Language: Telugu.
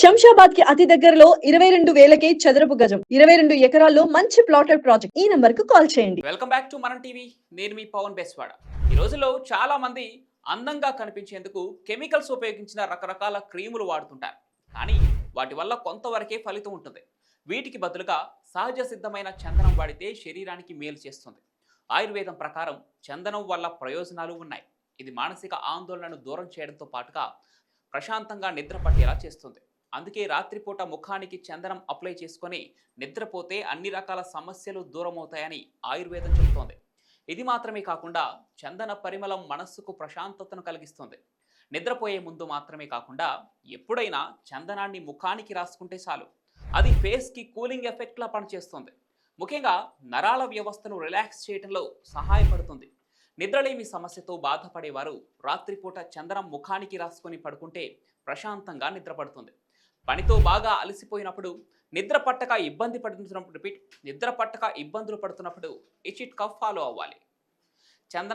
శంషాబాద్కి అతి దగ్గరలో ఇరవై రెండు వేలకే చదరపు గజం ఇరవై రెండు ఎకరాల్లో మంచి ప్లాటెడ్ ప్రాజెక్ట్. ఈ నంబర్కు కాల్ చేయండి. Welcome back to Manam TV. నేను మీ పవన్ బెస్వాడ. ఈ రోజుల్లో చాలా మంది అందంగా కనిపించేందుకు కెమికల్స్ ఉపయోగించిన రకరకాల క్రీములు వాడుతుంటారు. కానీ వాటి వల్ల కొంతవరకే ఫలితం ఉంటుంది. వీటికి బదులుగా సహజ సిద్ధమైన చందనం వాడితే శరీరానికి మేలు చేస్తుంది. ఆయుర్వేదం ప్రకారం చందనం వల్ల ప్రయోజనాలు ఉన్నాయి. ఇది మానసిక ఆందోళనను దూరం చేయడంతో పాటుగా ప్రశాంతంగా నిద్ర పట్టేలా చేస్తుంది. అందుకే రాత్రిపూట ముఖానికి చందనం అప్లై చేసుకొని నిద్రపోతే అన్ని రకాల సమస్యలు దూరమవుతాయని ఆయుర్వేదం చెబుతోంది. ఇది మాత్రమే కాకుండా చందన పరిమళం మనస్సుకు ప్రశాంతతను కలిగిస్తుంది. నిద్రపోయే ముందు మాత్రమే కాకుండా ఎప్పుడైనా చందనాన్ని ముఖానికి రాసుకుంటే చాలు. అది ఫేస్కి కూలింగ్ ఎఫెక్ట్లా పనిచేస్తుంది. ముఖ్యంగా నరాల వ్యవస్థను రిలాక్స్ చేయడంలో సహాయపడుతుంది. నిద్రలేమి సమస్యతో బాధపడేవారు రాత్రిపూట చందనం ముఖానికి రాసుకొని పడుకుంటే ప్రశాంతంగా నిద్రపడుతుంది. పనితో బాగా అలసిపోయినప్పుడు నిద్ర పట్టక ఇబ్బంది పడుతున్నప్పుడు రిపీట్ నిద్ర పట్టక ఇబ్బందులు పడుతున్నప్పుడు ఈ కఫ్ ఫాలో అవ్వాలి. చందన